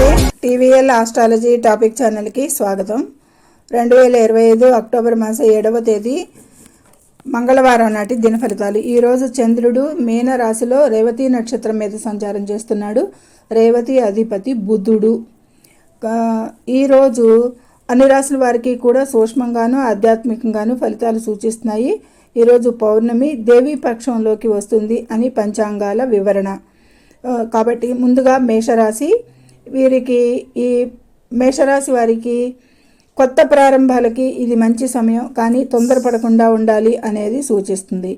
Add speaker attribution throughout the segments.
Speaker 1: నమస్తే. TVL astrology topic ఛానల్కి స్వాగతం. రెండు వేల ఇరవై ఐదు అక్టోబర్ మాసం ఏడవ తేదీ మంగళవారం నాటి దిన ఫలితాలు. ఈరోజు చంద్రుడు మీన రాశిలో రేవతి నక్షత్రం మీద సంచారం చేస్తున్నాడు. రేవతి అధిపతి బుద్ధుడు ఈరోజు అన్ని రాశుల వారికి కూడా సూక్ష్మంగాను ఆధ్యాత్మికంగాను ఫలితాలు సూచిస్తున్నాయి. ఈరోజు పౌర్ణమి దేవీ పక్షంలోకి వస్తుంది అని పంచాంగాల వివరణ. కాబట్టి ముందుగా మేషరాశి వీరికి ఈ మేషరాశి వారికి కొత్త ప్రారంభాలకి ఇది మంచి సమయం కానీ తొందరపడకుండా ఉండాలి అనేది సూచిస్తుంది.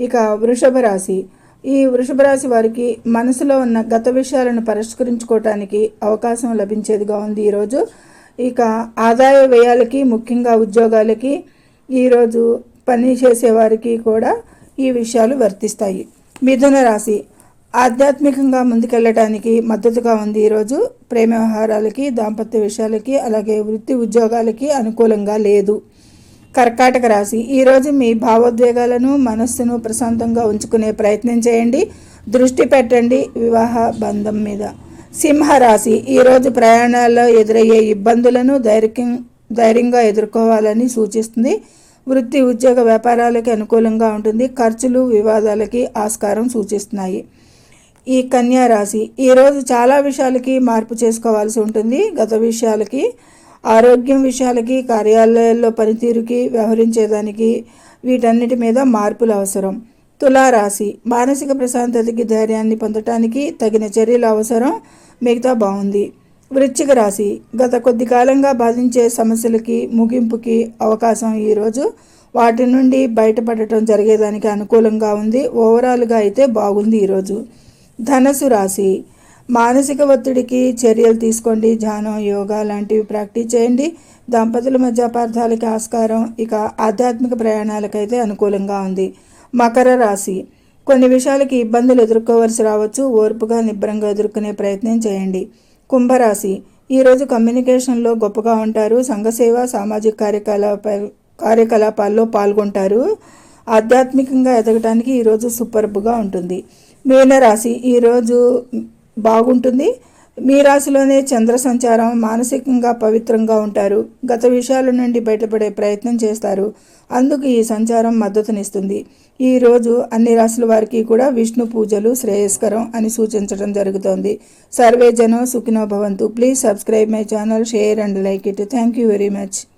Speaker 1: ఇక వృషభ రాశి. ఈ వృషభ రాశి వారికి మనసులో ఉన్న గత విషయాలను పరిష్కరించుకోవటానికి అవకాశం లభించేదిగా ఉంది ఈరోజు. ఇక ఆదాయ వ్యయాలకి ముఖ్యంగా ఉద్యోగాలకి ఈరోజు పని చేసేవారికి కూడా ఈ విషయాలు వర్తిస్తాయి. మిథున రాశి. ఆధ్యాత్మికంగా ముందుకెళ్ళడానికి మద్దతుగా ఉంది ఈరోజు. ప్రేమ వ్యవహారాలకి దాంపత్య విషయాలకి అలాగే వృత్తి ఉద్యోగాలకి అనుకూలంగా లేదు. కర్కాటక రాశి. ఈరోజు మీ భావోద్వేగాలను మనస్సును ప్రశాంతంగా ఉంచుకునే ప్రయత్నం చేయండి. దృష్టి పెట్టండి వివాహ బంధం మీద. సింహరాశి. ఈరోజు ప్రయాణాల్లో ఎదురయ్యే ఇబ్బందులను ధైర్యం ధైర్యంగా ఎదుర్కోవాలని సూచిస్తుంది. వృత్తి ఉద్యోగ వ్యాపారాలకి అనుకూలంగా ఉంటుంది. ఖర్చులు వివాదాలకి ఆస్కారం సూచిస్తున్నాయి. ఈ కన్యా రాశి. ఈరోజు చాలా విషయాలకి మార్పు చేసుకోవాల్సి ఉంటుంది. గత విషయాలకి ఆరోగ్యం విషయాలకి కార్యాలయాల్లో పనితీరుకి వ్యవహరించేదానికి వీటన్నిటి మీద మార్పులు అవసరం. తులారాశి. మానసిక ప్రశాంతతకి ధైర్యాన్ని పొందటానికి తగిన చర్యలు అవసరం. మిగతా బాగుంది. వృశ్చిక రాశి. గత కొద్ది కాలంగా బాధించే సమస్యలకి ముగింపుకి అవకాశం ఈరోజు వాటి నుండి బయటపడటం జరిగేదానికి అనుకూలంగా ఉంది. ఓవరాల్గా అయితే బాగుంది ఈరోజు ధనసు రాశి. మానసిక ఒత్తిడికి చర్యలు తీసుకోండి. ధ్యానం యోగా లాంటివి ప్రాక్టీస్ చేయండి. దంపతుల మధ్య అపార్థాలకి ఆస్కారం ఇక ఆధ్యాత్మిక ప్రయాణాలకైతే అనుకూలంగా ఉంది. మకర రాశి. కొన్ని విషయాలకి ఇబ్బందులు ఎదుర్కోవలసి రావచ్చు. ఓర్పుగా నిబ్బరంగా ఎదుర్కొనే ప్రయత్నం చేయండి. కుంభరాశి. ఈరోజు కమ్యూనికేషన్లో గొప్పగా ఉంటారు. సంఘసేవ సామాజిక కార్యకలాప కార్యకలాపాల్లో పాల్గొంటారు. ఆధ్యాత్మికంగా ఎదగటానికి ఈరోజు సూపర్బ్గా ఉంటుంది. మీనరాశి ఈరోజు బాగుంటుంది. మీ రాశిలోనే చంద్ర సంచారం మానసికంగా పవిత్రంగా ఉంటారు. గత విషయాల నుండి బయటపడే ప్రయత్నం చేస్తారు. అందుకు ఈ సంచారం మద్దతునిస్తుంది. ఈ రోజు అన్ని రాశుల వారికి కూడా విష్ణు పూజలు శ్రేయస్కరం అని సూచించడం జరుగుతోంది. సర్వే జనం సుఖినో భవంతు. Please subscribe my channel share and like it. Thank you very much.